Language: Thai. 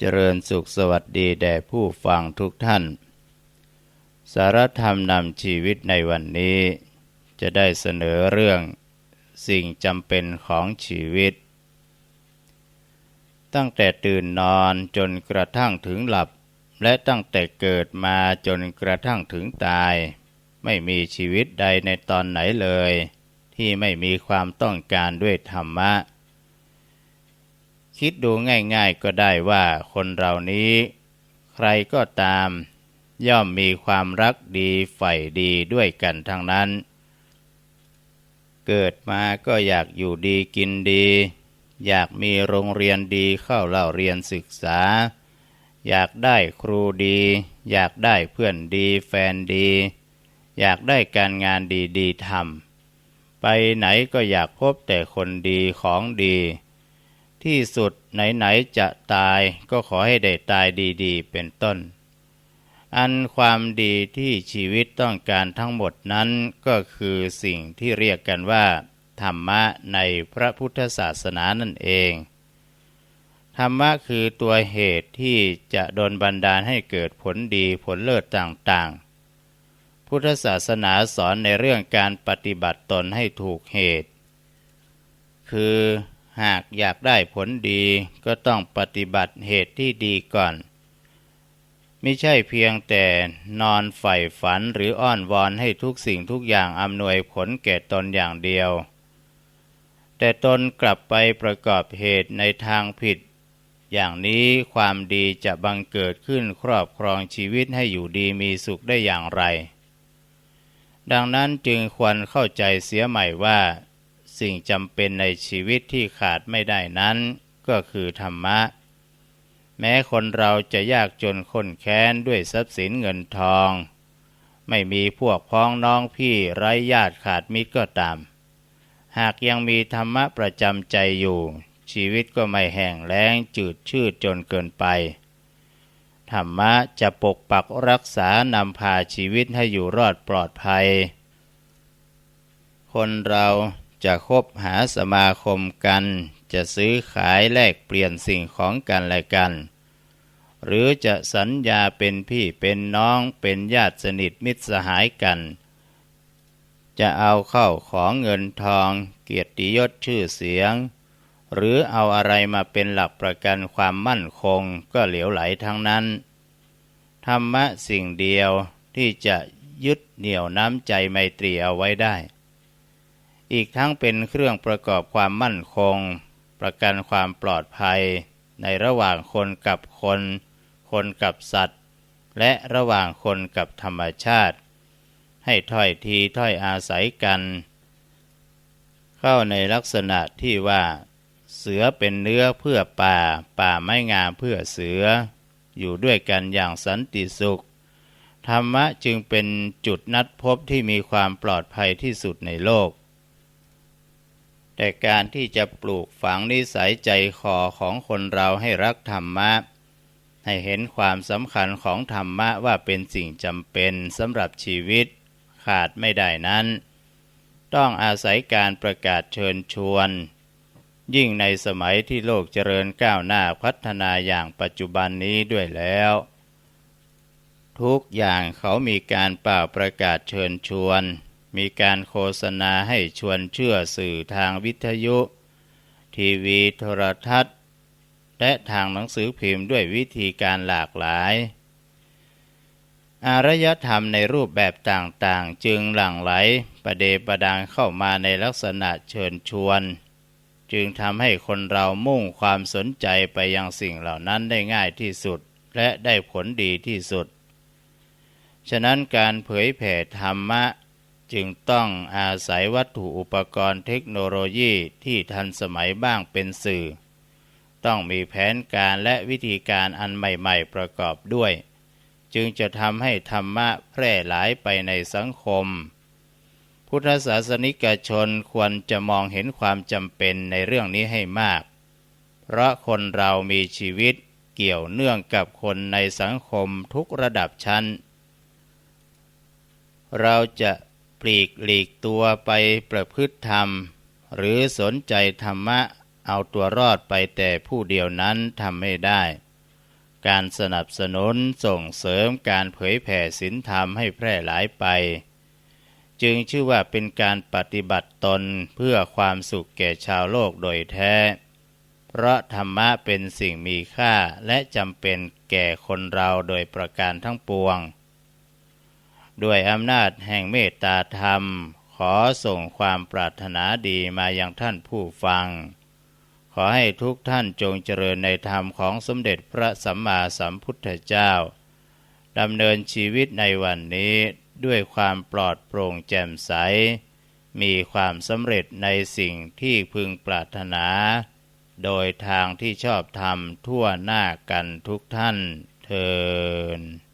เจริญสุขสวัสดีแด่ผู้ฟังทุกท่าน สารธรรมนำชีวิตในวันนี้ จะได้เสนอเรื่องสิ่งจำเป็นของชีวิต ตั้งแต่ตื่นนอนจนกระทั่งถึงหลับ และตั้งแต่เกิดมาจนกระทั่งถึงตาย ไม่มีชีวิตใดในตอนไหนเลย ที่ไม่มีความต้องการด้วยธรรมะ คิดดูง่ายๆก็ได้ว่าคนเรานี้ ใครก็ตาม ย่อมมีความรักดีใฝ่ดีด้วยกันทั้งนั้น เกิดมาก็อยากอยู่ดีกินดี อยากมีโรงเรียนดีเข้าเล่าเรียนศึกษา อยากได้ครูดี อยากได้เพื่อนดีแฟนดี อยากได้การงานดีๆทำไปไหนก็อยากพบแต่คนดีของดี ที่สุดไหนๆจะตายก็ขอให้ได้ตายดีๆ เป็นต้น อันความดีที่ชีวิตต้องการทั้งหมดนั้นก็คือสิ่งที่เรียกกันว่า ธรรมะในพระพุทธศาสนานั่นเอง ธรรมะคือตัวเหตุที่จะดนบันดาลให้เกิดผลดีผลเลิศต่างๆ พุทธศาสนาสอนในเรื่องการปฏิบัติตนให้ถูกเหตุ คือ หากอยากได้ผลดีก็ต้องปฏิบัติเหตุที่ดีก่อน ไม่ใช่เพียงแต่นอนใฝ่ฝันหรืออ้อนวอนให้ทุกสิ่งทุกอย่างอำนวยผลแก่ตนอย่างเดียว แต่ตนกลับไปประกอบเหตุในทางผิด อย่างนี้ความดีจะบังเกิดขึ้นครอบครองชีวิตให้อยู่ดีมีสุขได้อย่างไรดังนั้นจึงควรเข้าใจเสียใหม่ว่า สิ่งจำเป็นในชีวิตที่ขาดไม่ได้นั้น ก็คือธรรมะ แม้คนเราจะยากจนคนแค้นด้วยทรัพย์สินเงินทอง ไม่มีพวกพ้องน้องพี่ไร้ญาติขาดมิตรก็ตาม หากยังมีธรรมะประจำใจอยู่ ชีวิตก็ไม่แห้งแล้งจืดชืดจนเกินไป ธรรมะจะปกปักรักษานำพาชีวิตให้อยู่รอดปลอดภัย คนเรา จะคบหาสมาคมกัน จะซื้อขายแลกเปลี่ยนสิ่งของกันและกัน หรือจะสัญญาเป็นพี่เป็นน้องเป็นญาติสนิทมิตรสหายกัน จะเอาเข้าของเงินทอง เกียรติยศชื่อเสียง หรือเอาอะไรมาเป็นหลักประกันความมั่นคงก็เหลวไหลทั้งนั้น ธรรมะสิ่งเดียวที่จะยึดเหนี่ยวน้ำใจไมตรีเอาไว้ได้ อีกทั้งเป็นเครื่องประกอบความมั่นคง ประกันความปลอดภัย ในระหว่างคนกับคน คนกับสัตว์ และระหว่างคนกับธรรมชาติ ให้ถ้อยทีถ้อยอาศัยกัน เข้าในลักษณะที่ว่า เสือเป็นเนื้อเพื่อป่า ป่าไม่งามเพื่อเสือ อยู่ด้วยกันอย่างสันติสุข ธรรมะจึงเป็นจุดนัดพบที่มีความปลอดภัยที่สุดในโลก แต่การที่จะปลูกฝังนิสัยใจคอของคนเราให้รักธรรมะ ให้เห็นความสำคัญของธรรมะว่าเป็นสิ่งจำเป็นสำหรับชีวิตขาดไม่ได้นั้น ต้องอาศัยการประกาศเชิญชวน ยิ่งในสมัยที่โลกเจริญก้าวหน้าพัฒนาอย่างปัจจุบันนี้ด้วยแล้ว ทุกอย่างเขามีการเป่าประกาศเชิญชวน มีการโฆษณาให้ชวนเชื่อสื่อทางวิทยุ ทีวีโทรทัศน์ และทางหนังสือพิมพ์ด้วยวิธีการหลากหลาย อารยธรรมในรูปแบบต่างๆ จึงหลั่งไหลประเดประดังเข้ามาในลักษณะเชิญชวน จึงทำให้คนเรามุ่งความสนใจไปยังสิ่งเหล่านั้นได้ง่ายที่สุดและได้ผลดีที่สุด ฉะนั้นการเผยแผ่ธรรมะ จึงต้องอาศัยวัตถุอุปกรณ์เทคโนโลยีที่ทันสมัยบ้างเป็นสื่อ ต้องมีแผนการและวิธีการอันใหม่ๆประกอบด้วย จึงจะทำให้ธรรมะแพร่หลายไปในสังคม พุทธศาสนิกชนควรจะมองเห็นความจำเป็นในเรื่องนี้ให้มาก เพราะคนเรามีชีวิตเกี่ยวเนื่องกับคนในสังคมทุกระดับชั้น เราจะ ลีกหลีกตัวไปประพฤติธรรม หรือสนใจธรรมะเอาตัวรอดไปแต่ผู้เดียวนั้นทำไม่ได้ การสนับสนุนส่งเสริมการเผยแผ่ศีลธรรมให้แพร่หลายไป จึงชื่อว่าเป็นการปฏิบัติตนเพื่อความสุขแก่ชาวโลกโดยแท้ เพราะธรรมะเป็นสิ่งมีค่าและจำเป็นแก่คนเราโดยประการทั้งปวง ด้วยอำนาจแห่งเมตตาธรรม ขอส่งความปรารถนาดีมายังท่านผู้ฟัง ขอให้ทุกท่านจงเจริญในธรรมของสมเด็จพระสัมมาสัมพุทธเจ้าดำเนินชีวิตในวันนี้ด้วยความปลอดโปร่งแจ่มใส มีความสำเร็จในสิ่งที่พึงปรารถนา โดยทางที่ชอบธรรมทั่วหน้ากันทุกท่านเทิน